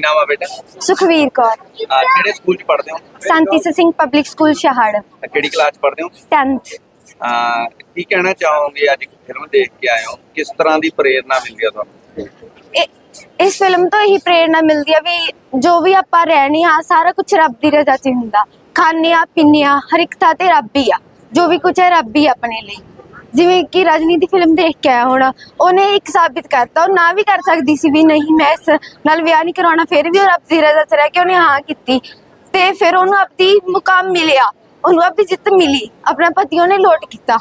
ਆ ਬੇਟਾ? ਸੁਖਵੀਰ ਕੌਰ। ਆ ਕਿਹੜੇ ਸਕੂਲ ਚ ਪੜ੍ਹਦੇ ਹੋ? ਸੰਤੀ ਸਿੰਘ ਪਬਲਿਕ ਸਕੂਲ ਸ਼ਹਾੜ। ਆ, ਕਿਹੜੀ ਕਲਾਸ ਪੜ੍ਹਦੇ ਹੋ? 10th ਆ ਕੀ ਕਹਿਣਾ ਚਾਹੋਗੇ ਅੱਜ ਫਿਲਮ ਦੇਖ ਕੇ ਆਏ ਹੋ? ਕਿਸ ਤਰ੍ਹਾਂ ਦੀ ਪ੍ਰੇਰਣਾ ਮਿਲਦੀ ਆ ਤੁਹਾਨੂੰ? ਇਹ- ਇਸ ਫਿਲਮ ਤੋਂ ਇਹੀ ਪ੍ਰੇਰਣਾ ਮਿਲਦੀ ਆ ਵੀ ਜੋ ਵੀ ਆਪਾਂ ਰਹਿਣੀ ਆ ਸਾਰਾ ਕੁਝ ਰੱਬ ਦੀ ਰਜ਼ਾ 'ਚ ਹੀ ਹੁੰਦਾ। ਖਾਣੇ ਆ ਪੀਣੇ ਆ ਹਰ ਇੱਕ ਥਾਂ ਤੇ ਰੱਬ ਹੀ ਆ। ਜੋ ਵੀ ਕੁਝ ਹੈ ਰੱਬ ਹੀ ਆਪਣੇ ਲਈ। ਜਿਵੇਂ ਕਿ ਰਜਨੀ ਦੀ ਫਿਲਮ ਦੇਖ ਕੇ ਆਇਆ ਹੁਣ ਉਹਨੇ ਇੱਕ ਸਾਬਿਤ ਕਰਤਾ ਉਹ ਨਾ ਵੀ ਕਰ ਸਕਦੀ ਸੀ ਵੀ ਨਹੀਂ ਮੈਂ ਇਸ ਨਾਲ ਵਿਆਹ ਨਹੀਂ ਕਰਾਉਣਾ ਫਿਰ ਵੀ ਉਹ ਰੱਬ ਦੀ ਰਜ਼ਾ 'ਚ ਰਹਿ ਕੇ ਉਹਨੇ ਹਾਂ ਕੀਤੀ। ਤੇ ਫਿਰ ਉਹਨੂੰ ਆਪਣੀ ਮੁਕਾਮ ਮਿਲਿਆ ਉਹਨੂੰ ਆਪਣੀ ਜਿੱਤ ਮਿਲੀ ਆਪਣਾ ਪਤੀ ਉਹਨੇ ਲੋਟ ਕੀਤਾ।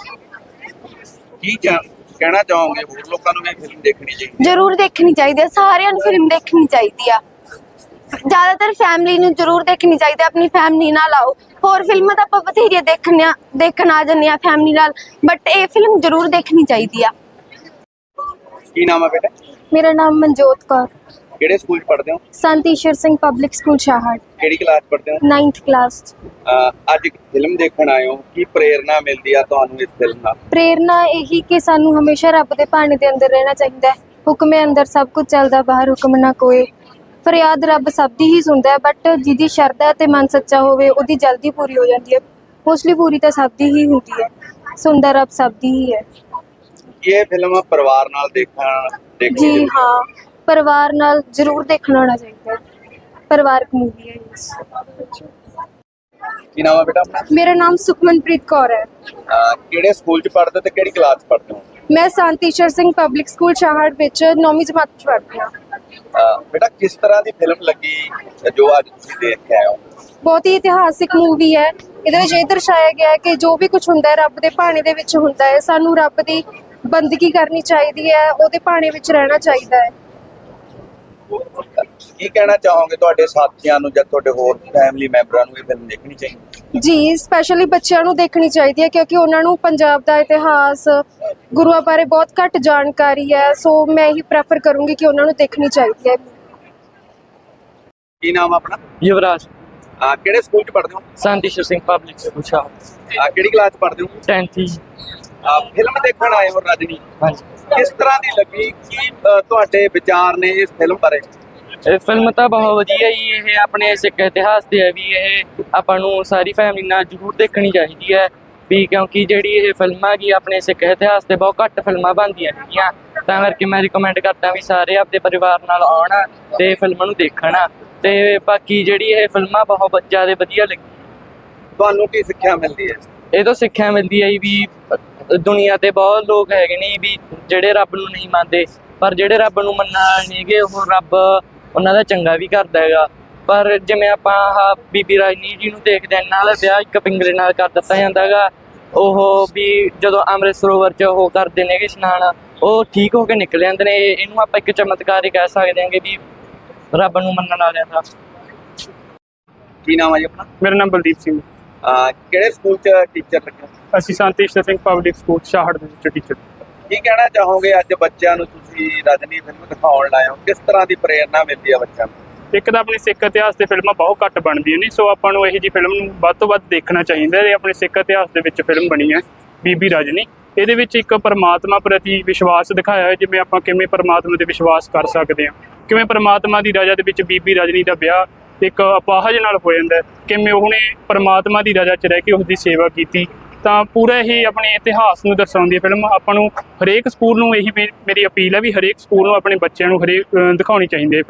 ਕੀ ਚਾਹ- ਕਹਿਣਾ ਚਾਹੋਗੇ ਹੋਰ ਲੋਕਾਂ ਨੂੰ ਵੀ ਫਿਲਮ ਦੇਖਣੀ ਚਾਹੀਦੀ ਜ਼ਰੂਰ ਦੇਖਣੀ ਚਾਹੀਦੀ ਹੈ ਸਾਰਿਆਂ ਨੂੰ ਫਿਲਮ ਦੇਖਣੀ ਚਾਹੀਦੀ ਆ। ਜ਼ਿਆਦਾਤਰ ਫੈਮਿਲੀ ਨੂੰ ਜ਼ਰੂਰ ਦੇਖਣੀ ਚਾਹੀਦੀ ਹੈ ਆਪਣੀ ਫੈਮਿਲੀ ਨਾਲ ਆਓ। ਹੋਰ ਫਿਲਮਾਂ ਤਾਂ ਆਪਾਂ ਬਥੇਰੀਆਂ ਦੇਖਣੀਆਂ ਦੇਖਣ ਆ ਆ ਫੈਮਿਲੀ ਨਾਲ ਬਟ ਇਹ ਫਿਲਮ ਜ਼ਰੂਰ ਦੇਖਣੀ ਚਾਹੀਦੀ ਆ। ਕੀ ਨਾਮ ਹੈ ਬੇਟਾ? ਮੇਰਾ ਨਾਮ ਮਨਜੋਤ ਕੌਰ। ਕਿਹੜੇ ਸਕੂਲ ਚ ਪੜ੍ਹਦੇ ਹੋ? ਸੰਤ ਈਸ਼ਰ ਸਿੰਘ ਪਬਲਿਕ ਸਕੂਲ ਸ਼ਾਹੜ। ਕਿਹੜੀ ਕਲਾਸ ਪੜ੍ਹਦੇ ਹੋ? 9th ਕਲਾਸ ਆ, ਅੱਜ ਫਿਲਮ ਦੇਖਣ ਆਏ ਹੋ। ਕੀ ਪ੍ਰੇਰਣਾ ਮਿਲਦੀ ਆ ਤੁਹਾਨੂੰ ਇਸ ਫਿਲਮ ਨਾਲ? ਪ੍ਰੇਰਨਾ ਇਹੀ ਕਿ ਸਾਨੂੰ ਹਮੇਸ਼ਾ ਰੱਬ ਦੇ ਭਾਣੇ ਦੇ ਅੰਦਰ ਰਹਿਣਾ ਚਾਹੀਦਾ ਹੈ। ਹੁਕਮੇ ਅੰਦਰ ਸਭ ਕੁਝ ਚੱਲਦਾ ਬਾਹਰ ਹੁਕਮ ਨਾ ਕੋਏ ਫਰਿਆਦ ਰੱਬ ਸਭ ਦੀ ਹੀ ਸੁਣਦਾ ਹੈ ਬਟ ਜਿਹਦੀ ਸ਼ਰਧਾ ਤੇ ਮਨ ਸੱਚਾ ਹੋਵੇ ਉਹਦੀ ਜਲਦੀ ਪੂਰੀ ਹੋ ਜਾਂਦੀ ਹੈ। ਮੋਸਟਲੀ ਪੂਰੀ ਤਾਂ ਸਭ ਦੀ ਹੀ ਹੁੰਦੀ ਹੈ। ਸੁਣਦਾ ਰੱਬ ਸਭ ਦੀ ਹੀ ਹੈ। ਇਹ ਫਿਲਮ ਪਰਿਵਾਰ ਨਾਲ ਦੇਖਣ ਦੇਖਣੀ ਜੀ ਹੈ। ਪਰਿਵਾਰ ਨਾਲ ਜ਼ਰੂਰ ਦੇਖਣਾ ਹੋਣਾ ਚਾਹੀਦਾ ਪਰਿਵਾਰਕ ਮੂਵੀ ਹੈ ਕੀ ਨਾਮ ਹੈ ਬੇਟਾ ਆਪਣਾ? ਮੇਰਾ ਨਾਮ ਸੁਖਮਨਪ੍ਰੀਤ ਕੌਰ ਹੈ। ਕਿਹੜੇ ਸਕੂਲ ਚ ਪੜ੍ਹਦੇ ਹੋ ਤੇ ਕਿਹੜੀ ਕਲਾਸ ਚ ਪੜ੍ਹਦੇ ਹੋ? ਮੈਂ ਸੰਤੀਸ਼ਰ ਸਿੰਘ ਪਬਲਿਕ ਸਕੂਲ ਸ਼ਾਹੜ ਵਿੱਚ 9ਵੀਂ ਜਮਾਤ ਵਿੱਚ ਪੜ੍ਹਦੀ ਹਾਂ। ਬੇਟਾ ਕਿਸ ਤਰ੍ਹਾਂ ਦੀ ਫਿਲਮ ਲੱਗੀ ਜੋ ਅੱਜ ਤੁਸੀਂ ਦੇਖ ਕੇ ਆਏ ਹੋ? ਬਹੁਤ ਹੀ ਇਤਿਹਾਸਿਕ ਮੂਵੀ ਹੈ। ਇਹਦੇ ਵਿੱਚ ਇਹ ਦਰਸਾਇਆ ਗਿਆ ਹੈ ਕਿ ਜੋ ਵੀ ਕੁਝ ਹੁੰਦਾ ਹੈ ਰੱਬ ਦੇ ਭਾਣੇ ਦੇ ਵਿੱਚ ਹੁੰਦਾ ਹੈ। ਸਾਨੂੰ ਰੱਬ ਦੀ ਬੰਦਗੀ ਕਰਨੀ ਚਾਹੀਦੀ ਹੈ ਉਹਦੇ ਭਾਣੇ ਵਿੱਚ ਰਹਿਣਾ ਚਾਹੀਦਾ ਹੈ। ਕੀ ਕਹਿਣਾ ਚਾਹੋਗੇ ਤੁਹਾਡੇ ਸਾਥੀਆਂ ਨੂੰ ਜਾਂ ਤੁਹਾਡੇ ਹੋਰ ਫੈਮਿਲੀ ਮੈਂਬਰਾਂ ਨੂੰ ਇਹ ਫਿਲਮ ਦੇਖਣੀ ਚਾਹੀਦੀ? ਜੀ ਸਪੈਸ਼ਲੀ ਬੱਚਿਆਂ ਨੂੰ ਦੇਖਣੀ ਚਾਹੀਦੀ ਹੈ ਕਿਉਂਕਿ ਉਹਨਾਂ ਨੂੰ ਪੰਜਾਬ ਦਾ ਇਤਿਹਾਸ ਗੁਰੂਆਂ ਬਾਰੇ ਬਹੁਤ ਘੱਟ ਜਾਣਕਾਰੀ ਹੈ ਸੋ ਮੈਂ ਇਹੀ ਪ੍ਰੈਫਰ ਕਰੂੰਗੀ ਕਿ ਉਹਨਾਂ ਨੂੰ ਦੇਖਣੀ ਚਾਹੀਦੀ ਹੈ। ਕੀ ਨਾਮ ਆ ਆਪਣਾ? ਯੁਵਰਾਜ। ਆ, ਕਿਹੜੇ ਸਕੂਲ ਚ ਪੜ੍ਹਦੇ ਹੋ? ਸੰਤੀਸ਼ਰ ਸਿੰਘ ਪਬਲਿਕ ਸਕੂਲ ਸ਼ਾਹ ਆ, ਕਿਹੜੀ ਕਲਾਸ ਚ ਪੜ੍ਹਦੇ ਹੋ? 10th ਹੀ ਆ, ਫਿਲਮ ਦੇਖਣ ਆਏ ਹੋ ਰਜਨੀ। ਹਾਂਜੀ। ਕਿਸ ਤਰ੍ਹਾਂ ਦੀ ਲੱਗੀ? ਕੀ ਅ, ਤੁਹਾਡੇ ਵਿਚਾਰ ਨੇ ਇਸ ਫਿਲਮ ਬਾਰੇ? ਇਹ ਫਿਲਮ ਤਾਂ ਬਹੁਤ ਵਧੀਆ ਹੀ ਇਹ ਆਪਣੇ ਸਿੱਖ ਇਤਿਹਾਸ ਤੇ ਹੈ ਵੀ ਇਹ ਆਪਾਂ ਨੂੰ ਸਾਰੀ ਫੈਮਿਲੀ ਨਾਲ ਜ਼ਰੂਰ ਦੇਖਣੀ ਚਾਹੀਦੀ ਹੈ। ਵੀ ਕਿਉਂਕਿ ਜਿਹੜੀ ਇਹ ਫਿਲਮ ਹੈਗੀ ਆਪਣੇ ਸਿੱਖ ਇਤਿਹਾਸ ਤੇ ਬਹੁਤ ਘੱਟ ਫਿਲਮਾਂ ਬਣਦੀਆਂ ਹੈਗੀਆਂ। ਤਾਂ ਕਰਕੇ ਮੈਂ ਰਿਕਮੈਂਡ ਕਰਦਾ ਵੀ ਸਾਰੇ ਆਪਣੇ ਪਰਿਵਾਰ ਨਾਲ ਆਉਣ ਤੇ ਫਿਲਮ ਨੂੰ ਦੇਖਣ। ਤੇ ਬਾਕੀ ਜਿਹੜੀ ਇਹ ਫਿਲਮਾਂ ਬਹੁਤ ਜ਼ਿਆਦਾ ਵਧੀਆ ਲੱਗੀ। ਤੁਹਾਨੂੰ ਕੀ ਸਿੱਖਿਆ ਮਿਲਦੀ ਹੈ? ਇਹ ਤੋਂ ਸਿੱਖਿਆ ਮਿਲਦੀ ਹੈ ਵੀ ਦੁਨੀਆ ਤੇ ਬਹੁਤ ਲੋਕ ਹੈਗੇ ਨੇ ਵੀ ਜਿਹੜੇ ਰੱਬ ਨੂੰ ਨਹੀਂ ਮੰਨਦੇ। ਪਰ ਜਿਹੜੇ ਰੱਬ ਨੂੰ ਮੰਨਣ ਵਾਲੇ ਨੇਗੇ ਉਹ ਰੱਬ ਉਹਨਾਂ ਦਾ ਚੰਗਾ ਵੀ ਕਰਦਾ ਹੈਗਾ। ਪਰ ਜਿਵੇਂ ਆਪਾਂ ਆਹ ਬੀਬੀ ਰਾਜਨੀ ਜੀ ਨੂੰ ਦੇਖਦੇ ਹਾਂ ਦਾ ਵਿਆਹ ਇੱਕ ਪਿੰਗਲੇ ਨਾਲ ਕਰ ਦਿੱਤਾ ਜਾਂਦਾ ਹੈਗਾ ਉਹ ਵੀ ਜਦੋਂ ਅੰਮ੍ਰਿਤ ਸਰੋਵਰ 'ਚ ਉਹ ਕਰਦੇ ਨੇਗੇ ਇਸ਼ਨਾਨ ਉਹ ਠੀਕ ਹੋ ਕੇ ਨਿਕਲ ਜਾਂਦੇ ਨੇ। ਇਹ- ਇਹਨੂੰ ਆਪਾਂ ਇੱਕ ਚਮਤਕਾਰ ਹੀ ਕਹਿ ਸਕਦੇ ਹਾਂਗੇ ਵੀ ਰੱਬ ਨੂੰ ਮੰਨਣ ਵਾਲਿਆਂ ਦਾ। ਕੀ ਨਾਮ ਹੈ ਜੀ ਆਪਣਾ? ਮੇਰਾ ਨਾਮ ਬਲਦੀਪ ਸਿੰਘ। ਹੈ। ਆ, ਕਿਹੜੇ ਸਕੂਲ ਚ ਟੀਚਰ ਲੱਗੇ? ਹੋ? ਅਸੀਂ ਸੰਤੀਸ਼ਰ ਸਿੰਘ ਪਬਲਿਕ ਸਕੂਲ ਸ਼ਾਹੜ ਦੇ ਵਿੱਚ ਟੀਚਰ ਕੀ ਕਹਿਣਾ ਚਾਹੋਗੇ ਅੱਜ ਬੱਚਿਆਂ ਨੂੰ ਤੁਸੀਂ ਰਜਨੀ ਫਿਲਮ ਦਿਖਾਉਣ ਲਾਏ ਹੋ? ਕਿਸ ਤਰ੍ਹਾਂ ਦੀ ਪ੍ਰੇਰਣਾ ਮਿਲਦੀ ਹੈ ਬੱਚਿਆਂ ਨੂੰ? ਇੱਕ ਤਾਂ ਆਪਣੇ ਸਿੱਖ ਇਤਿਹਾਸ ਤੇ ਫਿਲਮਾਂ ਬਹੁਤ ਘੱਟ ਬਣਦੀਆਂ ਨੇ, ਸੋ ਆਪਾਂ ਨੂੰ ਇਹੋ ਜੀ ਫਿਲਮ ਨੂੰ ਵੱਧ ਤੋਂ ਵੱਧ ਦੇਖਣਾ ਚਾਹੀਦਾ ਹੈ। ਇਹ ਆਪਣੇ ਸਿੱਖ ਇਤਿਹਾਸ ਦੇ ਵਿੱਚ ਫਿਲਮ ਬਣੀ ਹੈ, ਬੀਬੀ ਰਜਨੀ। ਇਹਦੇ ਵਿੱਚ ਇੱਕ ਪਰਮਾਤਮਾ ਪ੍ਰਤੀ ਵਿਸ਼ਵਾਸ ਦਿਖਾਇਆ ਹੈ, ਜਿਵੇਂ ਆਪਾਂ ਕਿਵੇਂ ਪਰਮਾਤਮਾ ਤੇ ਵਿਸ਼ਵਾਸ ਕਰ ਸਕਦੇ ਹਾਂ। ਕਿਵੇਂ ਪਰਮਾਤਮਾ ਦੀ ਰਜ਼ਾ ਦੇ ਵਿੱਚ ਬੀਬੀ ਰਜਨੀ ਦਾ ਵਿਆਹ ਇੱਕ ਅਪਾਹਜ ਨਾਲ ਹੋ ਜਾਂਦਾ ਹੈ। ਕਿਵੇਂ ਉਹਨੇ ਪਰਮਾਤਮਾ ਦੀ ਰਜ਼ਾ 'ਚ ਰਹਿ ਕੇ ਉਸ ਦੀ ਸੇਵਾ ਕੀਤੀ। ਤਾਂ ਪੂਰਾ ਇਹ ਆਪਣੇ ਇਤਿਹਾਸ ਨੂੰ ਦਰਸਾਉਂਦੀ ਹੈ ਫਿਲਮ। ਆਪਾਂ ਨੂੰ ਹਰੇਕ ਸਕੂਲ ਨੂੰ ਇਹੀ ਮੇ- ਮੇਰੀ ਅਪੀਲ ਹੈ ਵੀ ਹਰੇਕ ਸਕੂਲ ਨੂੰ ਆਪਣੇ ਬੱਚਿਆਂ ਨੂੰ ਹਰੇਕ ਦਿਖਾਉਣੀ ਚਾਹੀਦੀ ਹੈ ਫਿਲਮ।